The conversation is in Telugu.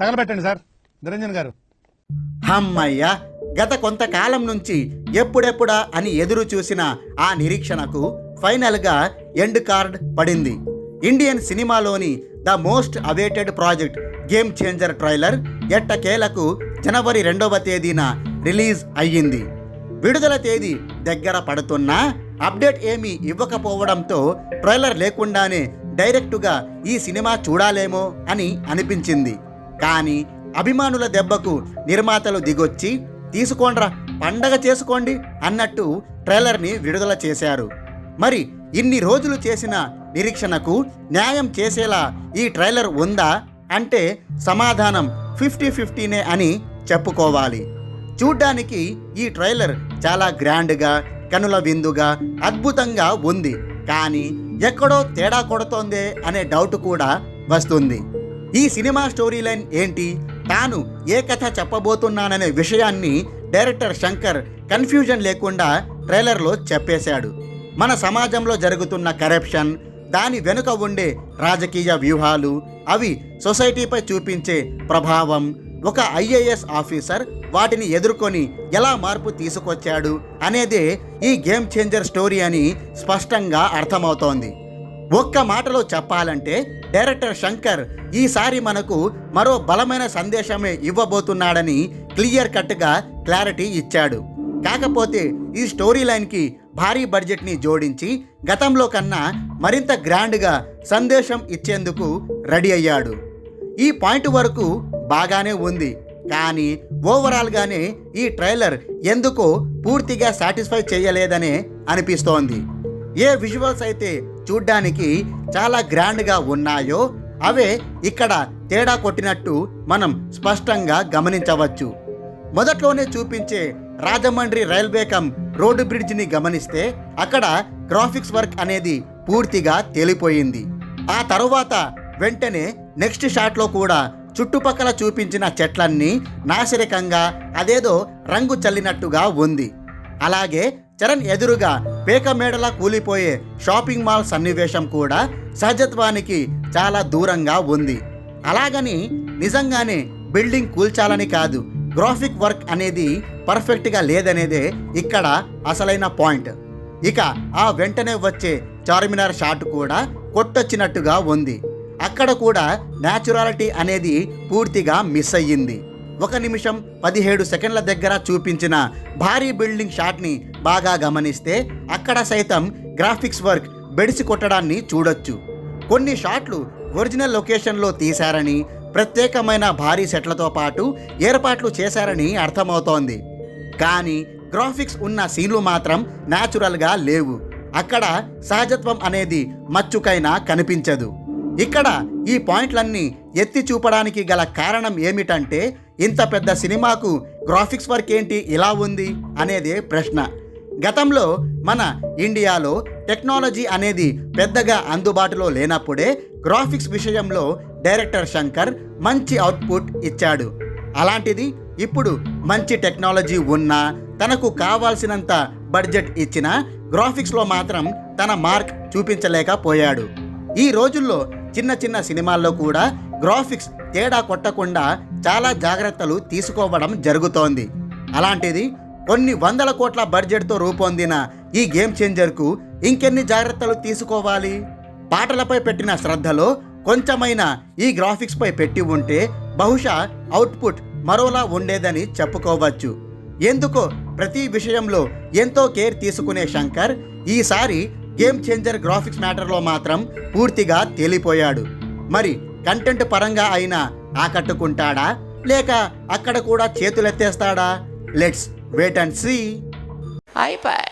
తగలబెట్టండి సార్. నిరంజన్ గారు. అమ్మయ్యా గత కొంతకాలం నుంచి ఎప్పుడెప్పుడా అని ఎదురు చూసిన ఆ నిరీక్షణకు ఫైనల్గా ఎండ్ కార్డ్ పడింది. ఇండియన్ సినిమాలోని the most awaited project game changer trailer ఎట్టకేలకు జనవరి రెండవ తేదీన రిలీజ్ అయ్యింది. విడుదల తేదీ దగ్గర పడుతున్నా అప్డేట్ ఏమీ ఇవ్వకపోవడంతో ట్రైలర్ లేకుండానే డైరెక్టుగా ఈ సినిమా చూడాలేమో అని అనిపించింది. కానీ అభిమానుల దెబ్బకు నిర్మాతలు దిగొచ్చి తీసుకోండ్రా పండగ చేసుకోండి అన్నట్టు ట్రైలర్ని విడుదల చేశారు. మరి ఇన్ని రోజులు చేసిన నిరీక్షణకు న్యాయం చేసేలా ఈ ట్రైలర్ ఉందా అంటే సమాధానం ఫిఫ్టీ ఫిఫ్టీనే అని చెప్పుకోవాలి. చూడ్డానికి ఈ ట్రైలర్ చాలా గ్రాండ్గా కనుల విందుగా అద్భుతంగా ఉంది. కానీ ఎక్కడో తేడా కొడుతోందే అనే డౌట్ కూడా వస్తుంది. ఈ సినిమా స్టోరీ లైన్ ఏంటి? తాను ఏ కథ చెప్పబోతున్నాననే విషయాన్ని డైరెక్టర్ శంకర్ కన్ఫ్యూజన్ లేకుండా ట్రైలర్లో చెప్పేశాడు. మన సమాజంలో జరుగుతున్న కరప్షన్ దాని వెనుక ఉండే రాజకీయ వ్యూహాలు అవి సొసైటీపై చూపించే ప్రభావం ఒక ఐఏఎస్ ఆఫీసర్ వాటిని ఎదుర్కొని ఎలా మార్పు తీసుకొచ్చాడు అనేదే ఈ గేమ్ చేంజర్ స్టోరీ అని స్పష్టంగా అర్థమవుతోంది. ఒక్క మాటలో చెప్పాలంటే డైరెక్టర్ శంకర్ ఈసారి మనకు మరో బలమైన సందేశమే ఇవ్వబోతున్నాడని క్లియర్ కట్గా క్లారిటీ ఇచ్చాడు. కాకపోతే ఈ స్టోరీ లైన్కి భారీ బడ్జెట్ని జోడించి గతంలో కన్నా మరింత గ్రాండ్గా సందేశం ఇచ్చేందుకు రెడీ అయ్యాడు. ఈ పాయింట్ వరకు బాగానే ఉంది. కానీ ఓవరాల్గానే ఈ ట్రైలర్ ఎందుకో పూర్తిగా సాటిస్ఫై చేయలేదనే అనిపిస్తోంది. ఏ విజువల్స్ అయితే చూడ్డానికి చాలా గ్రాండ్గా ఉన్నాయో అవే ఇక్కడ తేడా కొట్టినట్టు మనం స్పష్టంగా గమనించవచ్చు. మొదట్లోనే చూపించే రాజమండ్రి రైల్వే కమ్ రోడ్డు బ్రిడ్జిని గమనిస్తే అక్కడ గ్రాఫిక్స్ వర్క్ అనేది పూర్తిగా తేలిపోయింది. ఆ తరువాత వెంటనే నెక్స్ట్ షాట్లో కూడా చుట్టుపక్కల చూపించిన చెట్లన్నీ నాసిరకంగా అదేదో రంగు చల్లినట్టుగా ఉంది. అలాగే చరణ్ ఎదురుగా పేక మేడలా కూలిపోయే షాపింగ్ మాల్ సన్నివేశం కూడా సహజత్వానికి చాలా దూరంగా ఉంది. అలాగని నిజంగానే బిల్డింగ్ కూల్చాలని కాదు గ్రాఫిక్ వర్క్ అనేది పర్ఫెక్ట్గా లేదనేదే ఇక్కడ అసలైన పాయింట్. ఇక ఆ వెంటనే వచ్చే చార్మినార్ షాట్ కూడా కొట్టొచ్చినట్టుగా ఉంది. అక్కడ కూడా న్యాచురాలిటీ అనేది పూర్తిగా మిస్ అయ్యింది. ఒక నిమిషం పదిహేడు సెకండ్ల దగ్గర చూపించిన భారీ బిల్డింగ్ షాట్ని బాగా గమనిస్తే అక్కడ సైతం గ్రాఫిక్స్ వర్క్ బెడిసి కొట్టడాన్ని చూడొచ్చు. కొన్ని షాట్లు ఒరిజినల్ లొకేషన్లో తీశారని ప్రత్యేకమైన భారీ సెట్లతో పాటు ఏర్పాట్లు చేశారని అర్థమవుతోంది. కానీ గ్రాఫిక్స్ ఉన్న సీన్లు మాత్రం న్యాచురల్గా లేవు. అక్కడ సహజత్వం అనేది మచ్చుకైనా కనిపించదు. ఇక్కడ ఈ పాయింట్లన్నీ ఎత్తి చూపడానికి గల కారణం ఏమిటంటే ఇంత పెద్ద సినిమాకు గ్రాఫిక్స్ వర్క్ ఏంటి ఇలా ఉంది అనేదే ప్రశ్న. గతంలో మన ఇండియాలో టెక్నాలజీ అనేది పెద్దగా అందుబాటులో లేనప్పుడే గ్రాఫిక్స్ విషయంలో డైరెక్టర్ శంకర్ మంచి అవుట్పుట్ ఇచ్చాడు. అలాంటిది ఇప్పుడు మంచి టెక్నాలజీ ఉన్నా తనకు కావాల్సినంత బడ్జెట్ ఇచ్చిన గ్రాఫిక్స్లో మాత్రం తన మార్క్ చూపించలేకపోయాడు. ఈ రోజుల్లో చిన్న చిన్న సినిమాల్లో కూడా గ్రాఫిక్స్ తేడా కొట్టకుండా చాలా జాగ్రత్తలు తీసుకోవడం జరుగుతోంది. అలాంటిది కొన్ని వందల కోట్ల బడ్జెట్తో రూపొందిన ఈ గేమ్ చేంజర్కు ఇంకెన్ని జాగ్రత్తలు తీసుకోవాలి? పాటలపై పెట్టిన శ్రద్ధలో కొంచెమైనా ఈ గ్రాఫిక్స్పై పెట్టి ఉంటే బహుశా అవుట్పుట్ మరోలా ఉండేదని చెప్పుకోవచ్చు. ఎందుకో ప్రతి విషయంలో ఎంతో కేర్ తీసుకునే శంకర్ ఈసారి గేమ్ చేంజర్ గ్రాఫిక్స్ మ్యాటర్లో మాత్రం పూర్తిగా తేలిపోయాడు. మరి కంటెంట్ పరంగా అయినా ఆకట్టుకుంటాడా? లేక అక్కడ కూడా చేతులెత్తేస్తాడా? లెట్స్ వెయిట్ అండ్ సీ అయిపోయి